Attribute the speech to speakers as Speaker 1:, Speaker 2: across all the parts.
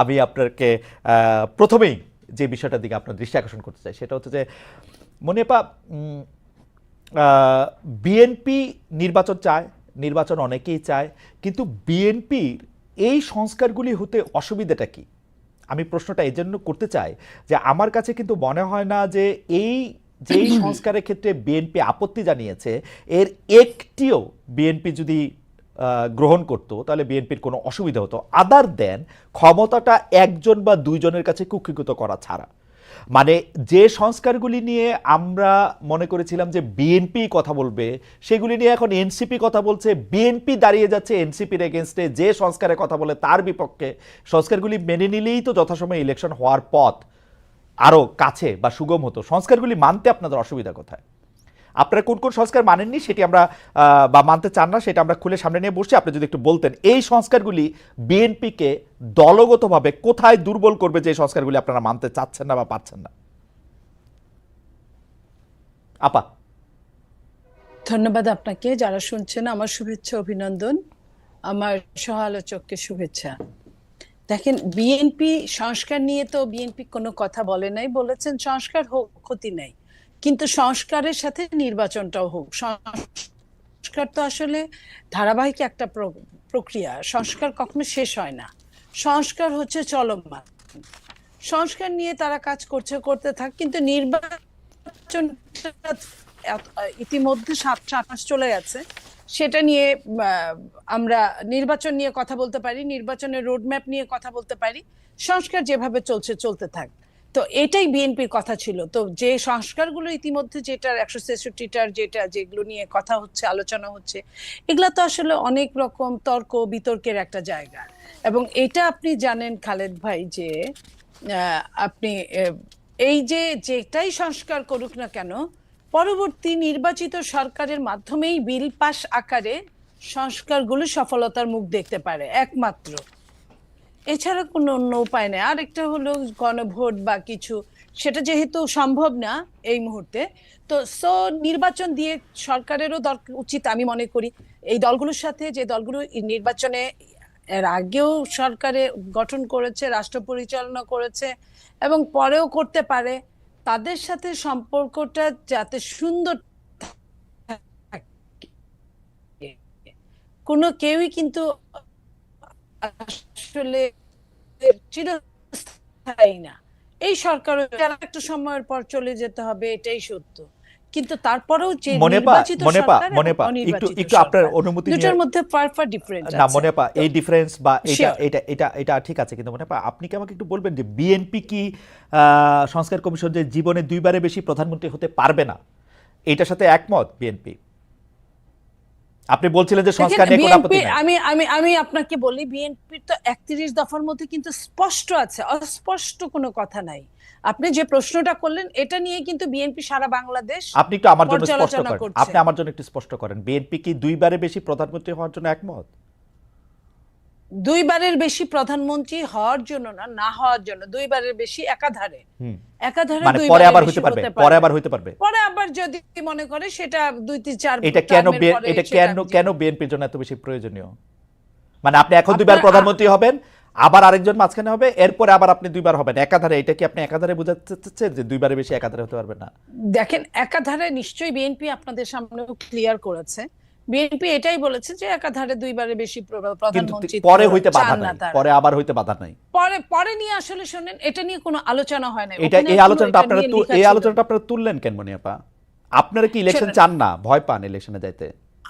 Speaker 1: আমি আপনাকে প্রথমেই যে বিষয়টার দিকে আপনার দৃষ্টি আকর্ষণ করতে চাই, সেটা হচ্ছে যে মনিপা বিএনপি নির্বাচন চায়, নির্বাচন অনেকেই চায়, কিন্তু বিএনপির এই সংস্কারগুলি হতে অসুবিধাটা কি? আমি প্রশ্নটা এই জন্য করতে চাই যে আমার কাছে কিন্তু মনে হয় না যে এই, যেই সংস্কারের ক্ষেত্রে বিএনপি আপত্তি জানিয়েছে, এর একটিও বিএনপি যদি গ্রহণ করতো, তাহলে বিএনপির কোনো অসুবিধা হতো। আদার দেন ক্ষমতাটা একজন বা দুইজনের কাছে কুক্ষিগত করা ছাড়া। মানে যে সংস্কারগুলি নিয়ে আমরা মনে করেছিলাম যে বিএনপি কথা বলবে, সেগুলি নিয়ে এখন এনসিপি কথা বলছে, বিএনপি দাঁড়িয়ে যাচ্ছে এনসিপির এগেনস্টে যে সংস্কারের কথা বলে তার বিপক্ষে। সংস্কারগুলি মেনে নিলেই তো যথাসময়ে ইলেকশন হওয়ার পথ আরও কাছে বা সুগম হতো। সংস্কারগুলি মানতে আপনাদের অসুবিধা কোথায়? আপনারা কোন কোন সংস্কার মানেননি সেটি আমরা বা মানতে চান না সেটা আমরা খুলে সামনে নিয়ে বসছি। আপনি যদি একটু বলতেন, এই সংস্কারগুলি বিএনপিকে দলগতভাবে কোথায় দুর্বল করবে যে সংস্কারগুলি আপনারা মানতে চাচ্ছেন না বা পাচ্ছেন না? আপা।
Speaker 2: ধন্যবাদ আপনাকে। যারা শুনছেন, আমার শুভেচ্ছা, অভিনন্দন। আমার সহ আলোচককে শুভেচ্ছা। দেখেন, বিএনপি সংস্কার নিয়ে তো বিএনপি কোনো কথা বলে নাই, বলেছেন সংস্কার হোক, ক্ষতি নাই। কিন্তু সংস্কারের সাথে নির্বাচনটাও হোক। সংস্কার তো আসলে ধারাবাহিক একটা প্র- প্রক্রিয়া। সংস্কার কখনো শেষ হয় না। সংস্কার হচ্ছে চলমান। সংস্কার নিয়ে তারা কাজ করছে, করতে থাক, কিন্তু নির্বাচন ইতিমধ্যে চলে গেছে। সেটা নিয়ে আমরা নির্বাচন নিয়ে কথা বলতে পারি, নির্বাচনের রোডম্যাপ নিয়ে কথা বলতে পারি। সংস্কার যেভাবে চলছে, চলতে থাক। তো এটাই বিএনপির কথা ছিল। তো যে সংস্কারগুলো ইতিমধ্যে যেটার একশো ছেষট্টিটার যেটা যেগুলো নিয়ে কথা হচ্ছে, আলোচনা হচ্ছে, এগুলা তো আসলে অনেক রকম তর্ক বিতর্কের একটা জায়গা। এবং এটা আপনি জানেন খালেদ ভাই যে আপনি এই যে যেটাই সংস্কার করুক না কেন, পরবর্তী নির্বাচিত সরকারের মাধ্যমেই বিল পাস আকারে সংস্কারগুলো সফলতার মুখ দেখতে পারে, একমাত্র। এছাড়া কোনো অন্য উপায় নেই। আরেকটা হলো গণভোট বা কিছু। সেটা যেহেতু সম্ভব না এই মুহূর্তে। তো সো নির্বাচন দিয়ে সরকারেরও দরকার উচিত আমি মনে করি। এই দলগুলোর সাথে যে দলগুলো নির্বাচনে এর আগেও সরকারে গঠন করেছে, রাষ্ট্র পরিচালনা করেছে এবং পরেও করতে পারে, তাদের সাথে সম্পর্কটা যাতে সুন্দর কোনো কেউই কিন্তু আসলে চিরস্থায়ী না। এই সরকার একটা সময়ের পর চলে যেতে হবে এটাই সত্য। কিন্তু তারপরেও যে
Speaker 1: মনেপা
Speaker 2: নির্বাচিত
Speaker 1: মনেপা
Speaker 2: সরকার
Speaker 1: মনেপা একটু একটু আপনার অনুমতি
Speaker 2: দুটোর মধ্যে ফার ফার ডিফারেন্ট
Speaker 1: না মনেপা এই ডিফারেন্স বা এটা এটা এটা এটা ঠিক আছে কিন্তু মনেপা আপনি কি আমাকে একটু বলবেন যে বিএনপি কি আহ, সংস্কার কমিশন যে জীবনে দুইবারে বেশি প্রধানমন্ত্রী হতে পারবে না? এটার সাথে একমত বিএনপি? আপনি বলছিলেন যে সংস্কার নিয়ে কোনো আপত্তি
Speaker 2: বিএনপি
Speaker 1: নাই।
Speaker 2: আমি আমি আমি আপনাকে বলি বিএনপির তো একত্রিশ দফার মধ্যে কিন্তু স্পষ্ট আছে অস্পষ্ট কোনো কথা নাই। আপনি যে প্রশ্নটা করলেন এটা নিয়ে কিন্তু বিএনপি সারা বাংলাদেশ
Speaker 1: আপনি একটু আমার জন্য স্পষ্ট করেন। আপনি আমার জন্য একটু স্পষ্ট করেন। বিএনপি কি দুইবারে বেশি প্রধানমন্ত্রী হওয়ার জন্য একমত?
Speaker 2: দুইবারের বেশি প্রধানমন্ত্রী হওয়ার জন্য না না হওয়ার জন্য দুইবারের বেশি একাধারে।
Speaker 1: হুম।
Speaker 2: একাধারে
Speaker 1: মানে পরে আবার হতে পারবে পরে। আবার হতে পারবে।
Speaker 2: পরে যদি মনে করে সেটা দুই তিন চার
Speaker 1: এটা কেন এটা কেন কেন বিএনপির জন্য এত বেশি প্রয়োজনীয়? মানে আপনি এখন দুইবার প্রধানমন্ত্রী হবেন আবার আরেকজন মাঝখানে হবে এরপরে আবার আপনি দুইবার হবেন। একাধারে এটা কি আপনি একাধারে বোঝাতে চাচ্ছেন যে দুইবারে বেশি একাধারে হতে পারবেন না?
Speaker 2: দেখেন একাধারে নিশ্চয়ই বিএনপি আপনাদের সামনে ক্লিয়ার করেছে। বিএনপি এটাই বলেছে যে একাধারে দুইবারের বেশি প্রধানমন্ত্রী
Speaker 1: পরে হইতে বাধা নাই। পরে আবার হইতে বাধা নাই।
Speaker 2: পরে পরে নিয়ে আসলে শোনেন এটা নিয়ে কোনো আলোচনা হয় না
Speaker 1: এটা এই আলোচনাটা আপনারা এই আলোচনাটা আপনারা তুললেন কেন মনিয়াপা আপনারা কি ইলেকশন চান না? ভয় পান ইলেকশনে যাইতে?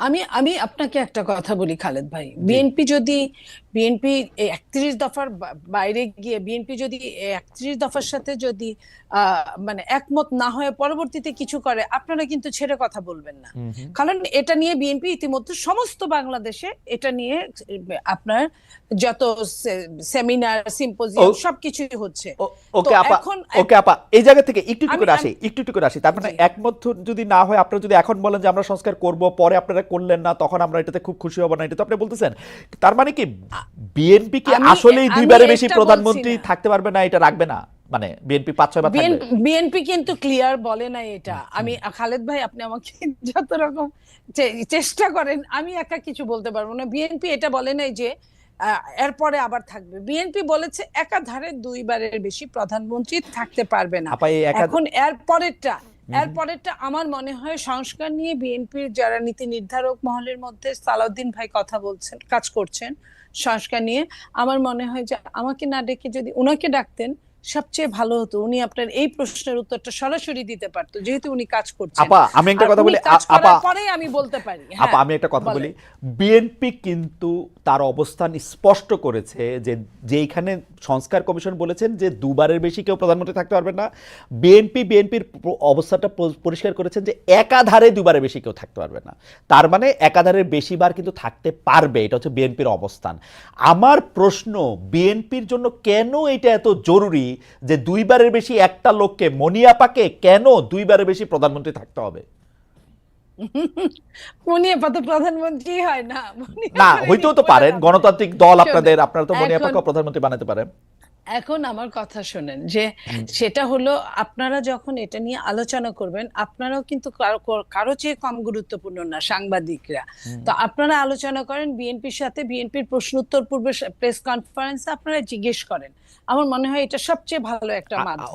Speaker 2: আমি আমি আপনাকে একটা কথা বলি খালেদ ভাই। বিএনপি যদি বিএনপি একত্রিশ দফার বাইরে গিয়ে বিএনপি যদি একত্রিশ দফার সাথে যদি মানে একমত না হয়ে পরবর্তীতে কিছু করে আপনারা কিন্তু ছেড়ে কথা বলবেন না। কারণ এটা নিয়ে বিএনপি ইতিমধ্যে সমস্ত বাংলাদেশে এটা নিয়ে আপনার যত সেমিনার সিম্পোজিয়াম সবকিছুই হচ্ছে।
Speaker 1: ওকে আপা
Speaker 2: এখন-
Speaker 1: ওকে আপা এই জায়গা থেকে একটু একটু করে আসি একটু একটু করে আসি। তার মানে একমত যদি না হয় আপনারা যদি এখন বলেন যে আমরা সংস্কার করব পরে আপনারা করলেন না তখন আমরা এটাতে খুব খুশি হব না এটা তো আপনি বলতেছেন। তার মানে কি বিএনপি কি আসলেই দুইবারে বেশি প্রধানমন্ত্রী থাকতে পারবে না এটা রাখবে না? মানে বিএনপি পাঁচ ছয়
Speaker 2: বিএনপি কিন্তু ক্লিয়ার বলে না এটা। আমি খালেদ ভাই আপনি আমাকে যত রকম চেষ্টা করেন আমি একা কিছু বলতে পারব না। বিএনপি এটা বলে নাই যে এরপরে আবার থাকবে। বিএনপি বলেছে একাধারে দুইবারের বেশি প্রধানমন্ত্রী থাকতে পারবে না। এখন এর পরেরটা এর পরেরটা আমার মনে হয় সংস্কার নিয়ে বিএনপির যারা নীতি নির্ধারক মহলের মধ্যে সালাউদ্দিন ভাই কথা বলছেন, কাজ করছেন সংস্কার নিয়ে, আমার মনে হয় যে আমাকে না ডেকে যদি ওনাকে ডাকতেন সবচেয়ে ভালো হতো। উনি আপনার এই প্রশ্নের উত্তরটা সরাসরি দিতে পারতো যেহেতু উনি কাজ করছেন।
Speaker 1: আপা আমি একটা কথা বলি আপা।
Speaker 2: পরেই আমি বলতে পারি
Speaker 1: আপা
Speaker 2: হ্যাঁ
Speaker 1: আমি একটা কথা বলি বিএনপি কিন্তু তার অবস্থান স্পষ্ট করেছে যে যেইখানে সংস্কার কমিশন বলেছেন যে দুবারের বেশি কেউ প্রধানমন্ত্রী থাকতে পারবে না। বিএনপি বিএনপির অবস্থাটা পরিষ্কার করেছেন যে একাধারে দুবারের বেশি কেউ থাকতে পারবে না। তার মানে একাধারের বেশিবার কিন্তু থাকতে পারবে এটা হচ্ছে বিএনপির অবস্থান। আমার প্রশ্ন বিএনপির জন্য কেন এটা এত জরুরি? যে দুইবারের বেশি একটা লোককে মনিয়াপাকে কেন দুইবারের বেশি প্রধানমন্ত্রী থাকতে হবে?
Speaker 2: মনিয়াপা তো প্রধানমন্ত্রী হয় না।
Speaker 1: না হইতেও তো পারেন। গণতান্ত্রিক দল আপনাদের আপনারা তো
Speaker 2: মনিয়াপাকে
Speaker 1: প্রধানমন্ত্রী বানাতে পারেন।
Speaker 2: এখন আমার কথা শোনেন যে সেটা হলো আপনারা যখন এটা নিয়ে আলোচনা করবেন আপনারাও কিন্তু কারও চেয়ে কম গুরুত্বপূর্ণ না সাংবাদিকরা। তো আপনারা আলোচনা করেন বিএনপির সাথে বিএনপির প্রশ্ন উত্তর পূর্বে প্রেস কনফারেন্সে আপনারা জিজ্ঞেস করেন। আমার মনে হয় এটা সবচেয়ে ভালো একটা মাধ্যম।